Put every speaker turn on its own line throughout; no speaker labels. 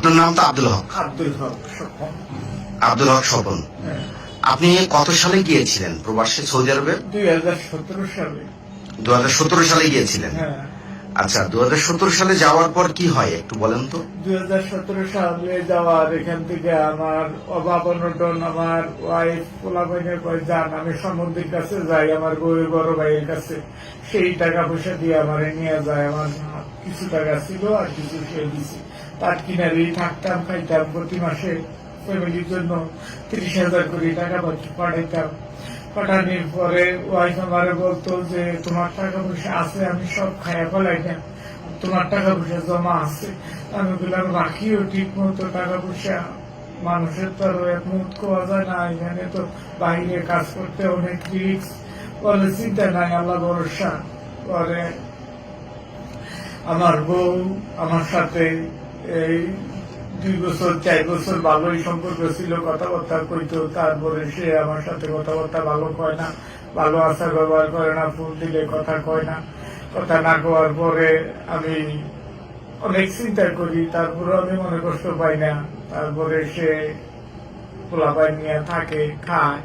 আপনার নাম তো আব্দুল হক।
আব্দুল হক স্বপন। হ্যাঁ।
আপনি কত সালে গিয়েছিলেন প্রবাসে সৌদি আরবে?
দুই হাজার সতেরো সালে।
দু সালে গিয়েছিলেন?
হ্যাঁ।
আচ্ছা দু সালে যাওয়ার পর কি হয় একটু বলেন তো?
দুই হাজার সতেরো সালে যাওয়ার এখান থেকে আমার অভাব অনটন আমার ওয়াইফ পোলাপাইনের যান আমি সমুদ্রের কাছে যাই আমার বউয়ের বড় ভাইয়ের কাছে। সেই টাকা পয়সা দিয়ে আমার নিয়ে যায়। আমার কিছু টাকা ছিল আর কিছু সে দিছে। তার কিনারেই থাকতাম, খাইতাম প্রতি মাসে ফ্যামিলির জন্য তিরিশ হাজার কোটি টাকা পাঠাইতাম। পাঠানোর পরে ওয়াইফ আমারে বলতো যে, তোমার টাকা পয়সা আছে, আমি সব খাইয়া ফেলাই না তোমার টাকা পয়সা জমা আছে। আমি বললাম, রাখিও, ঠিক মতো টাকা পয়সা মানুষের তো এক মুখ কোয়া যায় না। এখানে তো বাইরে কাজ করতে অনেক রিক্স বলে, চিন্তা নাই, আল্লাহ ভরসা। পরে আমার বউ আমার সাথে এই দুই বছর, চার বছর ভালোই সম্পর্ক ছিল, কথাবার্তা কইতো, তারপরে সে আমার সাথে কথাবার্তা ভালো কয় না, ভালো আচার ব্যবহার করে না, ফুল দিলে কথা কয় না। কথা না কওয়ার পরে আমি অনেক চিন্তা করি তারপরে আমি মনে কষ্ট পাই না। তারপরে সে পোলাপাই নিয়ে থাকে, খায়।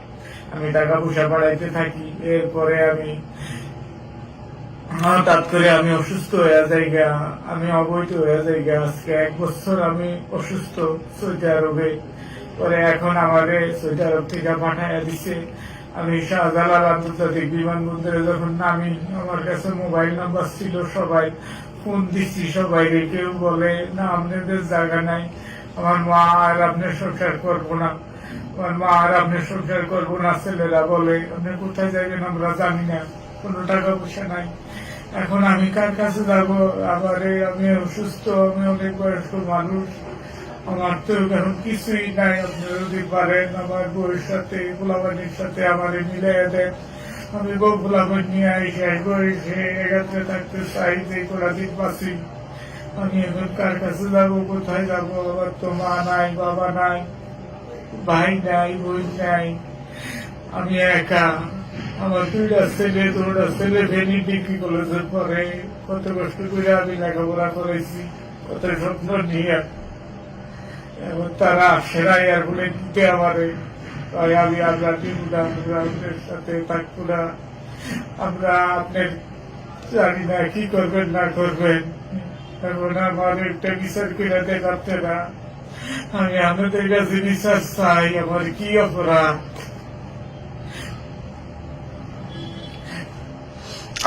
আমি টাকা পয়সা বাড়াইতে থাকি, এরপরে আমি হঠাৎ করে আমি অসুস্থ হয়ে যাই গা, আমি অবৈধ হয়ে যাই গা। আজকে এক বছর আমি অসুস্থ সৌদি আরবে। পরে এখন আমারে সৌদি আরব থেকে পাঠাইয়া দিছে। আমি শাহজালাল আন্তর্জাতিক বিমানবন্দরে যখন নামি, আমার কাছে মোবাইল নাম্বার ছিল, সবাই ফোন দিচ্ছি সবাই কেউ বলে, না, আপনাদের জায়গা নাই। আমার মা আর আপনার সংসার করব না। আমার মা আর আপনার সংসার করব না, ছেলেরা বলে, আপনি কোথায় যাবেন আমরা জানি না। কোনো টাকা পয়সা নাই। এখন আমি কার কাছে যাব? আবার আমি অসুস্থ, আমি অনেক বয়স্ক মানুষ। আমার তো এখন কিছুই নাই আপনি যদি পারেন আমার বউয়ের সাথে গোলাবানির সাথে আমার মিলাই দেন। আমি বউ গোলাবান নিয়ে আইসি এসে এগাতে থাকতে চাই, যে কোলা দিন বাসি আমি এখন কার কাছে যাব, কোথায় যাব? আমার তো মা নাই, বাবা নাই, ভাই নাই, বোন নাই। আমি একা। আমার দুইটা ছেলে দুটা ছেলে ভেনি ডিগ্রি কলেজের পরে কত কষ্ট করে আমি লেখাপড়া করেছি, কত স্বপ্ন নিয়ে। এবং তারা সেরা এয়ার বলে দিতে আমারে তাই আমি আমরা টিমুটা আমরা আপনার সাথে থাকব আমরা আপনার জানি না কি করবেন, না করবেন। এখন আমার একটা বিচার করে দেখাতে না। আমি আপনাদের কাছে বিচার চাই, আমার কি অপরাধ?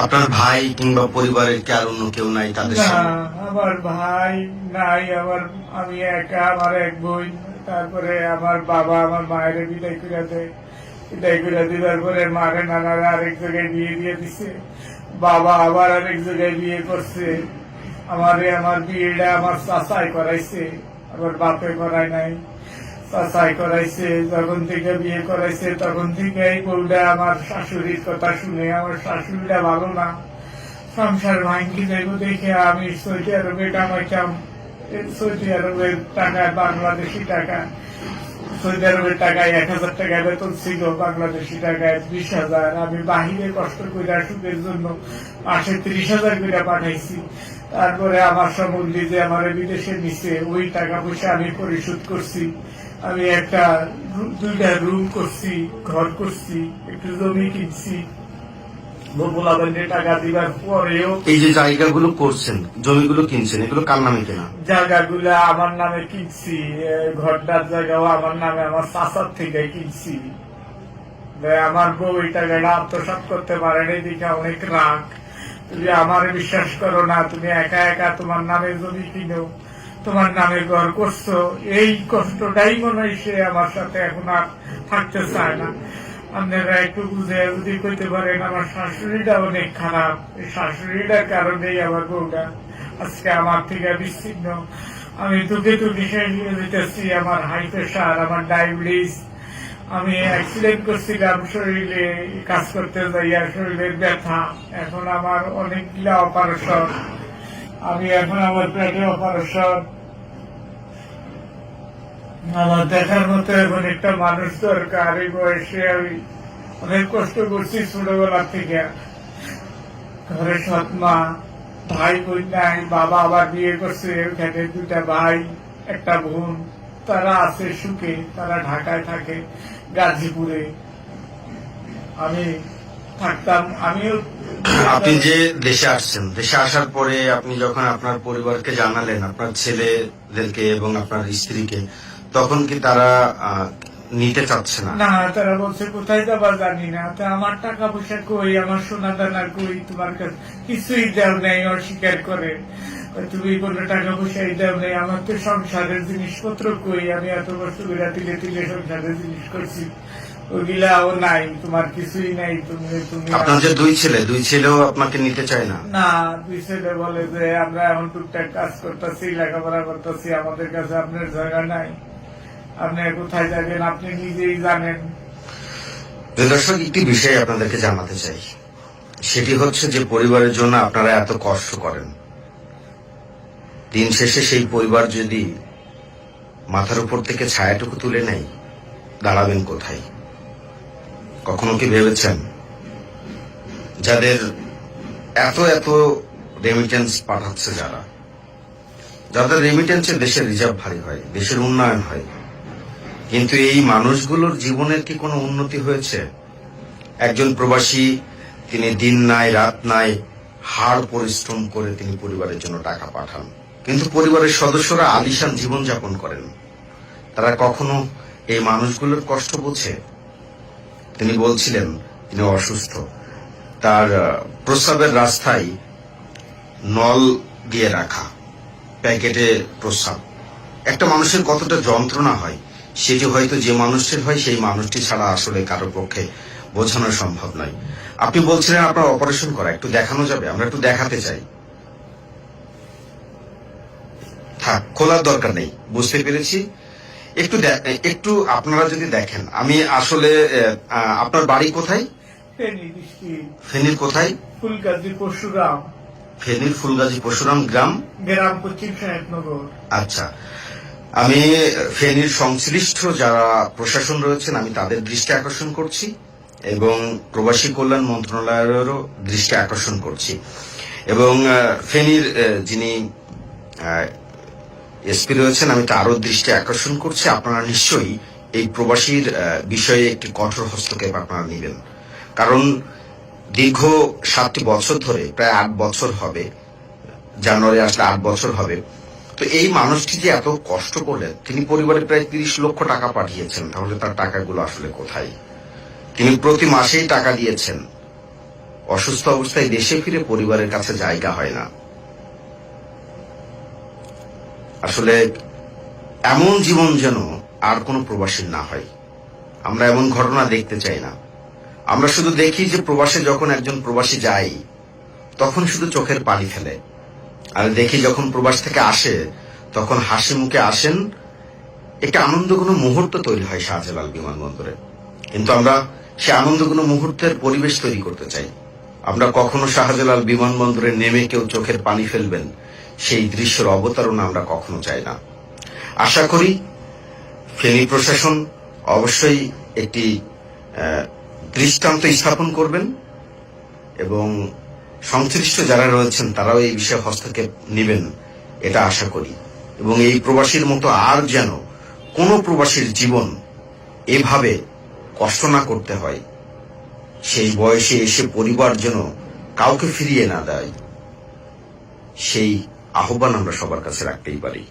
আপনার ভাই কিংবা পরিবারের কি আর অন্য কেউ নাই তাদের
না
সঙ্গে
আমার ভাই নাই আমার আমি একা আমার এক বোন তারপরে আমার বাবা আমার মায়ের বিদায় করে দেয়। বিদায় করে দেওয়ার পরে মারে নানারা আরেক জায়গায় বিয়ে দিয়ে দিছে। বাবা আবার আরেক জায়গায় বিয়ে করছে। আমারে আমার বিয়েটা আমার চাচাই করাইছে আমার বাপে করায় নাই। চাচাই করাইছে, যখন থেকে বিয়ে করাইছে, তখন থেকে এই বউটা আমার শাশুড়ির কথা শুনে আমার শাশুড়িটা ভালো না। সংসার ভাঙ্গি যাইব দেখে আমি সৌদি আরবে কামাইতাম। সৌদি আরবের টাকায় বাংলাদেশি টাকা। সৌদি আরবের টাকায় এক হাজার টাকা বেতন ছিল, বাংলাদেশি টাকায় বিশ হাজার। আমি বাহিরে কষ্ট করে সুখের জন্য মাসে ত্রিশ হাজার করে পাঠাইছি। তারপরে আমার সম্বন্ধে যে আমার বিদেশে নিছে, ওই টাকা পয়সা আমি পরিশোধ করছি। আমি একটা দুইটা রুম করছি ঘর করছি একটু জমি কিনছি। টাকা দিবার পরেও
এই যে জায়গাগুলো করছেন জমিগুলো কিনছেন এগুলো কার নামে কেনা?
জায়গাগুলো আমার নামে কিনছি ঘরটার জায়গাও আমার নামে আমার থেকে কিনছি। আমার বউ এই টাকাটা আত্মসাত করতে পারেনি দিকে অনেক রাগ। তুমি আমার বিশ্বাস করো না তুমি একা একা তোমার নামে জমি কিনো। তোমার নামে ঘর করছ। এই কষ্টটাই মনে হয় সে আমার সাথে এখন আর থাকতে চায় না। আপনারা একটু বুঝে যদি করতে পারেন, আমার শাশুড়িটা অনেক খারাপ। এই শাশুড়িটার কারণেই আমার বউটা আজকে আমার থেকে বিচ্ছিন্ন। আমি দুঃখে দুঃখে শেষ হয়ে যেতেছি আমার হাই প্রেশার, আমার ডায়াবেটিস। আমি অ্যাক্সিডেন্ট করছিলাম শরীরে কাজ করতে যাইয়া শরীরের ব্যথা। এখন আমার অনেকগুলা অপারেশন আমি এখন আমার পেটে অপারেশন আমার দেখার মতো এখন একটা মানুষ দরকার, এই বয়সে আমি অনেক কষ্ট করছি ছোটবেলা থেকে। ঘরে সৎ মা ভাই বোন নাই বাবা আবার বিয়ে করছে ওখানে দুটা ভাই, একটা বোন। তারা আছে সুখে, তারা ঢাকায় থাকে, গাজীপুরে। আমি থাকতাম, আমিও
আপনি যে দেশে আসছেন, দেশে আসার পরে আপনি যখন আপনার পরিবারকে জানালেন, আপনার ছেলেদেরকে এবং আপনার স্ত্রীকে তখন কি তারা নিতে চাচ্ছে না?
না তারা বলছে কোথায় যাবা জানি না। তা আমার টাকা পয়সা কই? আমার সোনা দানা কই? তোমার কাছে কিছুই দেও নেই অস্বীকার করে। তুমি কোনো টাকা পয়সাই দেও নেই। আমার তো সংসারের জিনিসপত্র কই? আমি এত বছর করে তিলে তিলে সংসারের জিনিস করছি। ওগুলাও নাই তোমার কিছুই নাই। তুমি তুমি
আপনার যে দুই ছেলে দুই ছেলেও আপনাকে নিতে চায় না?
না দুই ছেলে বলে যে আমরা এখন টুকটাক কাজ করতেছি লেখাপড়া করতেছি আমাদের কাছে আপনার জায়গা নাই। আপনি কোথায় যাবেন? আপনি নিজেই জানেন।
দর্শক, একটি বিষয় আপনাদেরকে জানাতে চাই। সেটি হচ্ছে যে পরিবারের জন্য আপনারা এত কষ্ট করেন। দিন শেষে সেই পরিবার যদি মাথার উপর থেকে ছায়াটুকু তুলে দাঁড়াবেন কোথায়? কখনো কি ভেবেছেন? যাদের এত এত রেমিটেন্স পাঠাচ্ছে যারা, যাদের রেমিটেন্সে দেশের রিজার্ভ ভারী হয়, দেশের উন্নয়ন হয় কিন্তু এই মানুষগুলোর জীবনের কি কোনো উন্নতি হয়েছে? একজন প্রবাসী, তিনি দিন নাই, রাত নাই, হাড় পরিশ্রম করে তিনি পরিবারের জন্য টাকা পাঠান। কিন্তু পরিবারের সদস্যরা আলিশান জীবন যাপন করেন। তারা কখনো এই মানুষগুলোর কষ্ট বোঝে? তিনি বলছিলেন, তিনি অসুস্থ। তার প্রস্রাবের রাস্তায় নল দিয়ে রাখা। প্যাকেটে প্রস্রাব। একটা মানুষের কতটা যন্ত্রণা হয়। সেটি হয়তো যে মানুষটির হয় সেই মানুষটি ছাড়া আসলে কারও পক্ষে বোঝানো সম্ভব নয়। আপনি বলছিলেন আপনার অপারেশন করা একটু দেখানো যাবে আমরা একটু দেখাতে চাই। থাক খোলার দরকার নেই বুঝতে পেরেছি। একটু একটু আপনারা যদি দেখেন আমি আসলে আপনার বাড়ি কোথায়? ফেনীর কোথায়?
ফুলগাজী পরশুরাম।
ফেনীর ফুলগাজী পরশুরাম গ্রাম?
গ্রাম পশ্চিম সাহেবনগর
আচ্ছা। আমি ফেনীর সংশ্লিষ্ট যারা প্রশাসন রয়েছেন, আমি তাদের দৃষ্টি আকর্ষণ করছি এবং প্রবাসী কল্যাণ মন্ত্রণালয়েরও দৃষ্টি আকর্ষণ করছি। এবং ফেনীর যিনি এসপি রয়েছেন, আমি তারও দৃষ্টি আকর্ষণ করছি। আপনারা নিশ্চয়ই এই প্রবাসীর বিষয়ে একটি কঠোর হস্তক্ষেপ আপনারা নেবেন। কারণ দীর্ঘ সাতটি বছর ধরে, প্রায় আট বছর হবে, জানুয়ারি আসলে আট বছর হবে তো এই মানুষটি যে এত কষ্ট করলেন, তিনি পরিবারে প্রায় তিরিশ লক্ষ টাকা পাঠিয়েছেন। তাহলে তার টাকাগুলো আসলে কোথায়? তিনি প্রতি মাসেই টাকা দিয়েছেন। অসুস্থ অবস্থায় দেশে ফিরে পরিবারের কাছে জায়গা হয় না। আসলে এমন জীবন যেন আর কোনো প্রবাসীর না হয়। আমরা এমন ঘটনা দেখতে চাই না। আমরা শুধু দেখি যে প্রবাসে যখন একজন প্রবাসী যায়, তখন শুধু চোখের পানি ফেলে। আর দেখি যখন প্রবাস থেকে আসে, তখন হাসি মুখে আসেন, একটা আনন্দ কোনো মুহূর্ত তৈরি হয় শাহজালাল বিমানবন্দরে। কিন্তু আমরা সে আনন্দ কোনো মুহূর্তের পরিবেশ তৈরি করতে চাই। আমরা কখনো শাহজালাল বিমানবন্দরে নেমে কেউ চোখের পানি ফেলবেন, সেই দৃশ্যের অবতারণা আমরা কখনো চাই না। আশা করি ফেনী প্রশাসন অবশ্যই একটি দৃষ্টান্ত স্থাপন করবেন এবং সংশ্লিষ্ট যারা রয়েছেন, তারাও এই বিষয়ে হস্তক্ষেপ নেবেন, এটা আশা করি। এবং এই প্রবাসীর মতো আর যেন কোনো প্রবাসীর জীবন এভাবে কষ্ট না করতে হয়, সেই বয়সে এসে পরিবার যেন কাউকে ফিরিয়ে না দেয়, সেই আহ্বান আমরা সবার কাছে রাখতেই পারি।